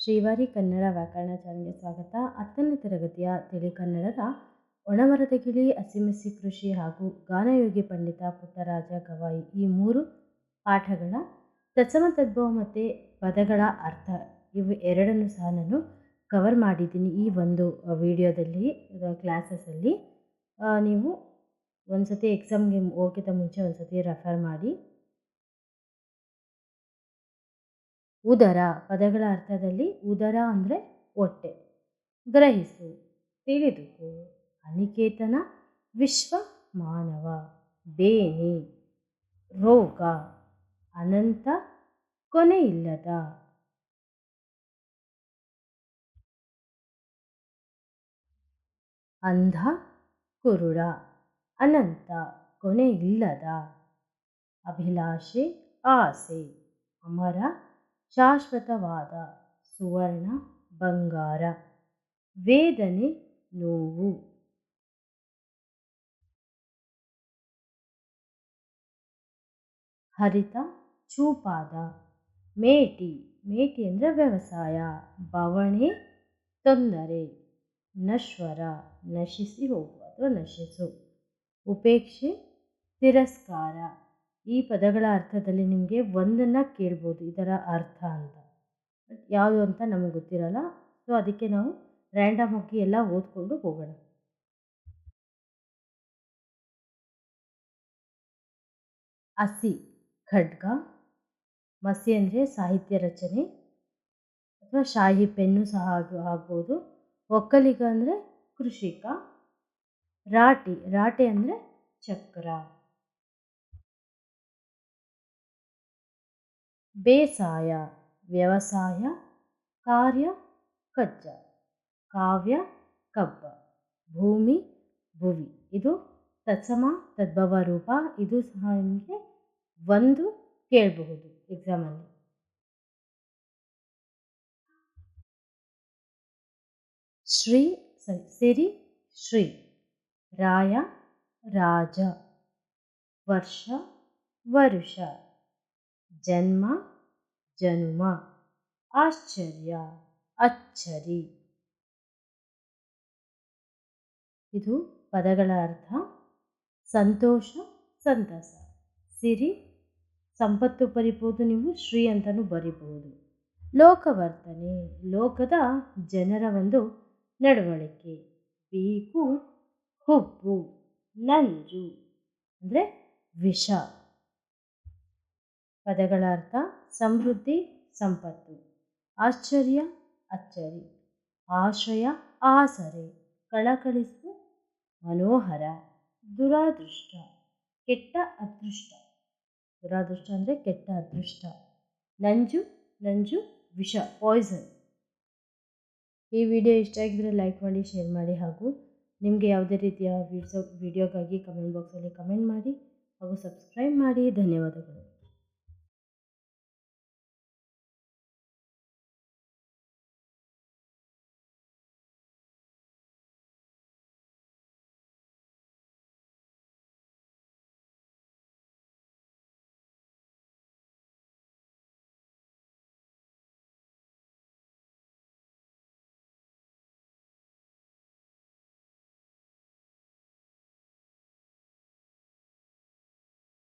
ಶ್ರೀವಾರಿ ಕನ್ನಡ ವ್ಯಾಕರಣ ಚಾನಲ್ಗೆ ಸ್ವಾಗತ. ಹತ್ತನೇ ತರಗತಿಯ ತಿಳಿ ಕನ್ನಡದ ಒಣಮರದ ಗಿಳಿ, ಹಸಿಮೆಸಿ ಕೃಷಿ ಹಾಗೂ ಗಾನಯೋಗಿ ಪಂಡಿತ ಪುಟ್ಟರಾಜ ಗವಾಯಿ ಈ ಮೂರು ಪಾಠಗಳ ತತ್ಸಮ ತದ್ಭವ ಮತ್ತು ಪದಗಳ ಅರ್ಥ ಇವು ಎರಡನ್ನು ಸಹ ನಾನು ಕವರ್ ಮಾಡಿದ್ದೀನಿ ಈ ಒಂದು ವಿಡಿಯೋದಲ್ಲಿ ಕ್ಲಾಸಸಲ್ಲಿ ನೀವು ಒಂದು ಸತಿ ಎಕ್ಸಾಮ್ಗೆ ಹೋಗೋಕ್ಕಿಂತ ಮುಂಚೆ ಒಂದು ಸತಿ ರೆಫರ್ ಮಾಡಿ. ಉದರ ಪದಗಳ ಅರ್ಥದಲ್ಲಿ ಉದರ ಅಂದರೆ ಹೊಟ್ಟೆ. ಗ್ರಹಿಸು, ತಿಳಿದುಕೋ, ಅನಿಕೇತನ, ವಿಶ್ವ ಮಾನವ, ಬೇನೆ, ರೋಗ, ಅನಂತ, ಕೊನೆಯಿಲ್ಲದ. ಅಂಧ, ಕುರುಡ, ಅನಂತ, ಕೊನೆಯಿಲ್ಲದ. ಅಭಿಲಾಷೆ, ಆಸೆ, ಅಮರ ಶಾಶ್ವತವಾದ ಸುವರ್ಣ ಬಂಗಾರ, ವೇದನೆ ನೋವು. ಹರಿತ ಚೂಪಾದ, ಮೇಟಿ ಮೇಟಿ ಅಂದರೆ ವ್ಯವಸಾಯ. ಬವಣೆ, ತೊಂದರೆ, ನಶ್ವರ, ನಶಿಸಿ ಹೋಗು ಅಥವಾ ನಶಿಸು. ಉಪೇಕ್ಷೆ, ತಿರಸ್ಕಾರ. ಈ ಪದಗಳ ಅರ್ಥದಲ್ಲಿ ನಿಮಗೆ ಒಂದನ್ನು ಕೇಳ್ಬೋದು, ಇದರ ಅರ್ಥ ಅಂತ. ಯಾವುದು ಅಂತ ನಮಗೆ ಗೊತ್ತಿರಲ್ಲ. ಸೊ ಅದಕ್ಕೆ ನಾವು ರ್ಯಾಂಡಮ್ ಆಗಿ ಎಲ್ಲ ಓದ್ಕೊಂಡು ಹೋಗೋಣ. ಹಸಿ, ಖಡ್ಗ, ಮಸಿ ಅಂದರೆ ಸಾಹಿತ್ಯ ರಚನೆ ಅಥವಾ ಶಾಹಿ ಪೆನ್ನು ಸಹ ಆಗ ಆಗ್ಬೋದು. ಒಕ್ಕಲಿಗ ಅಂದರೆ ಕೃಷಿಕ, ರಾಟಿ, ರಾಟೆ ಅಂದರೆ ಚಕ್ರ. ಬೇಸಾಯ, ವ್ಯವಸಾಯ, ಕಾರ್ಯ, ಕಜ್ಜ, ಕಾವ್ಯ, ಕಬ್ಬ, ಭೂಮಿ, ಭುವಿ. ಇದು ತತ್ಸಮ ತದ್ಭವ ರೂಪ ಇದು ಸಹ ನಿಮಗೆ ಒಂದು ಕೇಳಬಹುದು ಎಕ್ಸಾಮಲ್ಲಿ ಶ್ರೀ ಸಿರಿ, ಶ್ರೀ, ರಾಯ, ರಾಜ, ವರ್ಷ, ವರುಷ. ಜನ್ಮ, ಜನುಮ, ಆಶ್ಚರ್ಯ, ಅಚ್ಚರಿ. ಇದು ಪದಗಳ ಅರ್ಥ, ಸಂತೋಷ, ಸಂತಸ. ಸಿರಿ, ಸಂಪತ್ತು ಬರಿಬೋದು ನೀವು ಶ್ರೀ ಅಂತಲೂ ಬರಿಬಹುದು ಲೋಕವರ್ತನೆ, ಲೋಕದ ಜನರ ಒಂದು ನಡವಳಿಕೆ. ಬೀಕು, ಹುಬ್ಬು, ನಂಜು, ಅಂದರೆ ವಿಷ. ಪದಗಳ ಅರ್ಥ ಸಮೃದ್ಧಿ, ಸಂಪತ್ತು. ಆಶ್ಚರ್ಯ, ಅಚ್ಚರಿ. ಆಶ್ರಯ, ಆಸರೆ. ಕಳಕಳಿಸು, ಮನೋಹರ. ದುರಾದೃಷ್ಟ. ಕೆಟ್ಟ ಅದೃಷ್ಟ. ದುರಾದೃಷ್ಟ ಅಂದರೆ ಕೆಟ್ಟ ಅದೃಷ್ಟ. ನಂಜು ನಂಜು, ವಿಷ ಪಾಯ್ಸನ್ ಈ ವಿಡಿಯೋ ಇಷ್ಟ ಆಗಿದ್ರೆ ಲೈಕ್ ಮಾಡಿ ಶೇರ್ ಮಾಡಿ ಹಾಗೂ ನಿಮಗೆ ಯಾವುದೇ ರೀತಿಯ ವಿಡಿಯೋ ವಿಡಿಯೋಗಾಗಿ ಕಮೆಂಟ್ ಬಾಕ್ಸಲ್ಲಿ ಕಮೆಂಟ್ ಮಾಡಿ ಹಾಗೂ ಸಬ್ಸ್ಕ್ರೈಬ್ ಮಾಡಿ. ಧನ್ಯವಾದಗಳು.